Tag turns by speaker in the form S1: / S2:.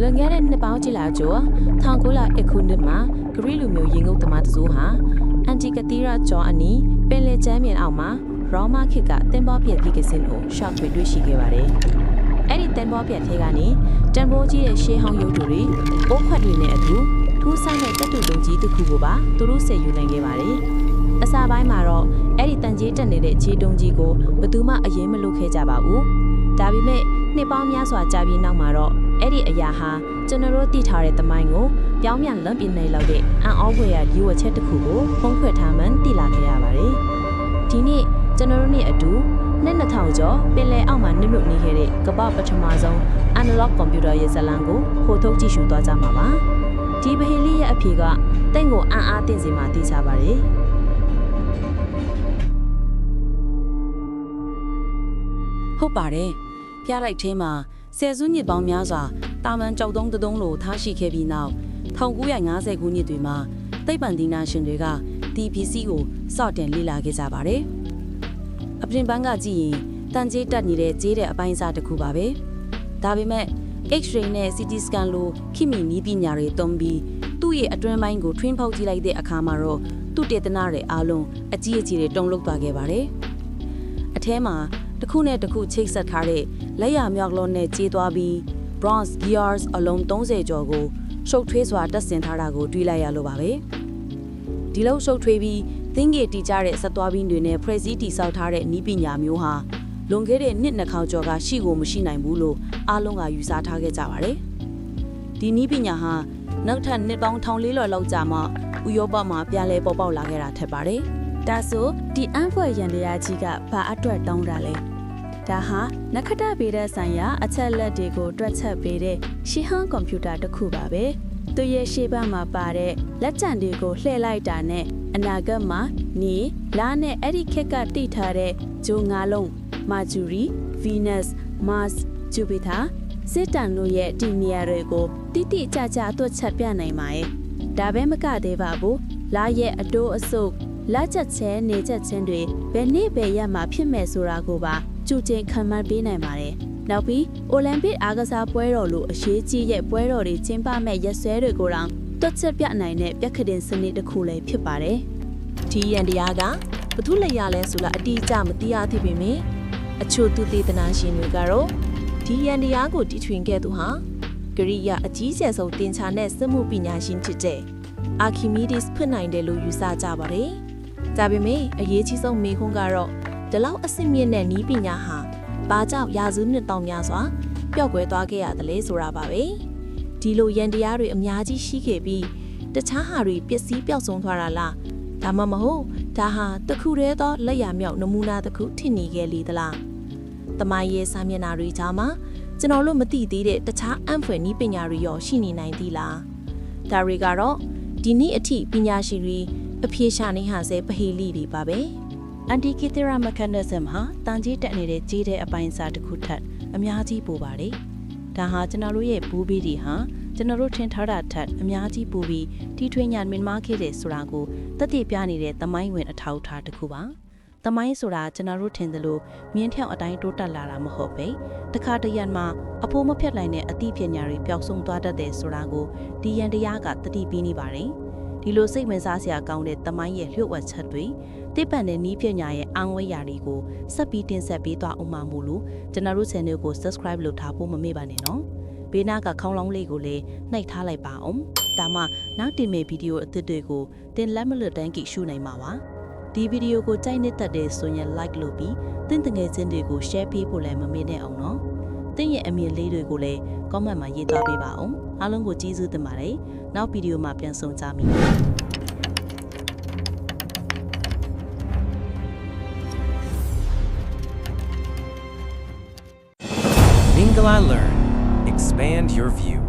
S1: ခဲ့တဲ့နှစ်ပေါင်းကြည်လာကျော်1900အခုနှစ်မှာဂရိလူမျိုးရင်ငုတ်သမားတစိုးဟာအန်တီကတီရာကျော်အနီးပင်လယ်ကျမ်းမြေအောက်မှာရောမခေတ်ကတင်ပေါ်ပြက်ဒီကစင်ကိုရှော့ထွေတွေ့ရှိခဲ့ပါတယ်။အဲ့ဒီတင်ပေါ်ပြက်ထဲကနေတန်ဖိုးကြီးရဲ့ရှေးဟောင်းရုပ်တုတွေအိုးခွက်တွေနဲ့အတူထူးဆန်းတဲ့တပ်တူလုံးကြီးတစ်ခုကိုပါသူတို့ဆယ်ယူနိုင်ခဲ့ပါတယ်။အစာပိုင်းမှာတော့အဲ့ဒီတန်ကြီးတက်နေတဲ့ခြေတုံးကြီးကိုဘယ်သူမှအရင်မလုပ်ခဲ့ကြပါဘူး။ ဒါပေမဲ့နှစ်ပေါင်းများစွာကြာပြီးနောက်မှာတော့အဲ့ဒီအရာဟာကျွန်တော်တို့သိထားတဲ့သမိုင်းကိုပြောင်းပြန်လွန်ပြနေလောက်တဲ့အံ့ဩဖွယ်ရာရည်ဝတ်ချက်တစ်ခုကိုဖုံးခွက်ထားမှန်းသိလာခဲ့ရပါတယ်။ဒီနေ့ကျွန်တော်တို့နဲ့အတူနှစ်2000ကျော်ပင်လယ်အောက်မှာနုနုနေခဲ့တဲ့ကမ္ဘာပထမဆုံး analog computer ရဲ့ဇာတ်လမ်းကိုဖိုထုတ်ကြည့်ရှုသွားကြမှာပါ။ဒီဗဟေလိရဲ့အဖြေကတင့်ကိုအံ့အားသင့်စေမှာသိချပါတယ်။
S2: ဟုတ်ပါတယ် ပြလိုက်ထဲမှာဆယ်စုနှစ်ပေါင်းများစွာတာမန်ကြောက်တုံးတုံးလိုထားရှိခဲ့ပြီးနောက်1950ခုနှစ်တွေမှာသိပ္ပံဒီနာရှင်တွေကဒီပစ္စည်းကိုစတင်လေ့လာခဲ့ကြပါတယ်အပြင်ပန်းကကြည့်ရင်တန်ကြေးတက်နေတဲ့ကြေးတဲ့အပိုင်းအစားတစ်ခုပါပဲဒါပေမဲ့ X-ray နဲ့ CT scan လိုခိမီနည်းပညာတွေသုံးပြီးသူ့ရဲ့အတွင်းပိုင်းကိုထွင်းဖောက်ကြည့်လိုက်တဲ့အခါမှာတော့သူ့တေသနာတွေအားလုံးအကြီးအကျယ်တွေတုံ့လောက်သွားခဲ့ပါတယ်အထဲမှာ တစ်ခုနဲ့တစ်ခုချိတ်ဆက်ထားတဲ့လက်ရမြောက်လုံးနဲ့ကြေးသွားပြီး bronze gears အလုံး30ကျော်ကိုရှုပ်ထွေးစွာတက်ဆင်ထားတာကိုတွေ့လိုက်ရလို့ပါပဲဒီလောက်ရှုပ်ထွေးပြီးသင်္ကေတီကြတဲ့ဆက်သွားပြီးတွေနဲ့ဖွဲ့စည်းတည်ဆောက်ထားတဲ့ဤပညာမျိုးဟာလွန်ခဲ့တဲ့နှစ်နှစ်ခေါက်ကျော်ကရှိကိုမရှိနိုင်ဘူးလို့အားလုံးကယူဆထားခဲ့ကြပါတယ်ဒီဤပညာဟာနောက်ထပ်နှစ်ပေါင်း1400လောက်ကြာမှဥရောပမှာပြန်လည်ပေါ်ပေါက်လာခဲ့တာထက်ပါတယ်
S3: ဒါဆိုဒီအန်ဖွယ်ရန်တရားကြီးကဘာအတွက်တောင်းတာလဲဒါဟာနက္ခတ္တဗေဒဆိုင်ရာ အချက်လက်တွေကိုတွက်ချက်ပေးတဲ့ရှီဟန်ကွန်ပျူတာတစ်ခုပါပဲသူရဲ့ရှေ့ဘက်မှာပါတဲ့လက်ကျန်တွေကိုလှည့်လိုက်တာနဲ့အနာဂတ်မှာနေလာနဲ့အဲ့ဒီခက်ကတိထားတဲ့ဂျိုငါးလုံးမာဂျူရီဗီနပ်စ်မတ်စ်ဂျူပီတာစစ်တန်တို့ရဲ့ဒီနေရာတွေကိုတိတိကျကျတွက်ချက်ပြနိုင်ပါရဲ့ဒါပဲမကသေးပါဘူးလာရဲ့အတိုးအဆုပ် လက်ချက်ချင်းနေချက်ချင်းတွေဘယ်နေ့ပဲရမှာဖြစ်မယ်ဆိုတာကိုပါကြူချင်းခံမှန်းပေးနိုင်ပါတယ်။နောက်ပြီးအိုလံပစ်အားကစားပွဲတော်လိုအရေးကြီးရဲ့ပွဲတော်တွေကျင်းပမဲ့ရက်စွဲတွေကိုတောင်တွက်ချက်ပြနိုင်တဲ့ပြက်ခတင်စနစ်တစ်ခုလည်းဖြစ်ပါတယ်
S1: ဒီရန်တရားကဘသူလက်ရလဲဆိုလာအတိအကျမသိရသေးပေမယ့်အချို့သူသေသနာရှင်တွေကတော့ဒီရန်တရားကိုတီထွင်ခဲ့သူဟာဂရိယအကြီးကျယ်ဆုံးတင်ချာနဲ့စက်မှုပညာရှင်ဖြစ်တဲ့အာခီမီဒစ်ဖွင့်နိုင်တယ်လို့ယူဆကြပါတယ်။ ဒါပေမဲ့အရေးကြီးဆုံးမေးခွန်းကတော့ဒီလောက်အဆင့်မြင့်တဲ့နီးပညာဟာဘာကြောင့်ရာစုနှစ်တောင်များစွာပျောက်ကွယ်သွားခဲ့ရသလဲဆိုတာပါပဲ။ဒီလိုရန်တရားတွေအများကြီးရှိခဲ့ပြီးတခြားဟာတွေပျက်စီးပျောက်ဆုံးသွားတာလား။ဒါမှမဟုတ်ဒါဟာတခုတည်းသောလက်ရမြောက်နမူနာတစ်ခုထင်နေခဲ့လေသလား။တမိုင်းရဲ့စာမျက်နှာတွေကြားမှာကျွန်တော်တို့မသိသေးတဲ့တခြားအံ့ဖွယ်နည်းပညာတွေရောရှိနေနိုင်သေးလား။ဒါတွေကတော့ဒီနေ့အထိပညာရှင်တွေ အဖြေရှာနေဟန်ဆဲပဟေလိတွေပါပဲ။
S2: အန်တီကီတရာမက်ခနစ်ဇမ်ဟာတန်ကြီးတက်နေတဲ့ကြီးတဲ့အပိုင်းအစားတစ်ခုထက်အများကြီးပိုပါတယ်။ဒါဟာကျွန်တော်တို့ရဲ့ဘူးဘီဒီဟာကျွန်တော်တို့ထင်ထားတာထက်အများကြီးပိုပြီးတီထွင်ညာမြင်မာခဲ့တဲ့ဆိုတာကိုသက်သေပြနေတဲ့သမိုင်းဝင်အထောက်အထားတစ်ခုပါ။သမိုင်းဆိုတာကျွန်တော်တို့ထင်သလိုမြင်းထောင်အတိုင်းတိုးတက်လာတာမဟုတ်ပဲတခါတရံမှာအဖိုးမဖြတ်နိုင်တဲ့အသိပညာတွေပျောက်ဆုံးသွားတတ်တယ်ဆိုတာကိုဒီယန်တရားကသတိပေးနေပါတယ်။ ဒီလိုစိတ်ဝင်စားစရာကောင်းတဲ့သမိုင်းရဲ့လျှို့ဝှက်ချက်တွေတိပ္ပံနဲ့နီးပညာရဲ့အံဝဲရာတွေကိုဆက်ပြီးတင်ဆက်ပေးသွားအောင်မှာမို့လို့ကျွန်တော်တို့ channel ကို subscribe လုပ်ထားဖို့မမေ့ပါနဲ့နော်ဘေးနားကခေါင်းလောင်းလေးကိုလည်းနှိပ်ထားလိုက်ပါအောင်ဒါမှနောက်တင်မယ့်ဗီဒီယိုအသစ်တွေကိုတင်လက်မလွတ်တန်းကြည့်ရှုနိုင်မှာပါဒီဗီဒီယိုကိုကြိုက်နေတဲ့တဲ့ဆိုရင် like လုပ်ပြီးတင့်တငယ်ချင်းတွေကို share ပေးဖို့လည်းမမေ့နဲ့အောင်နော် တင့်ရဲ့အမြင်လေးတွေကိုလည်း comment မှာရေးသားပေးပါအောင်အားလုံးကိုကျေးဇူးတင်ပါတယ်နောက်ဗီဒီယိုမှာပြန်ဆုံကြမယ်
S4: Mingala Learn. Expand your view.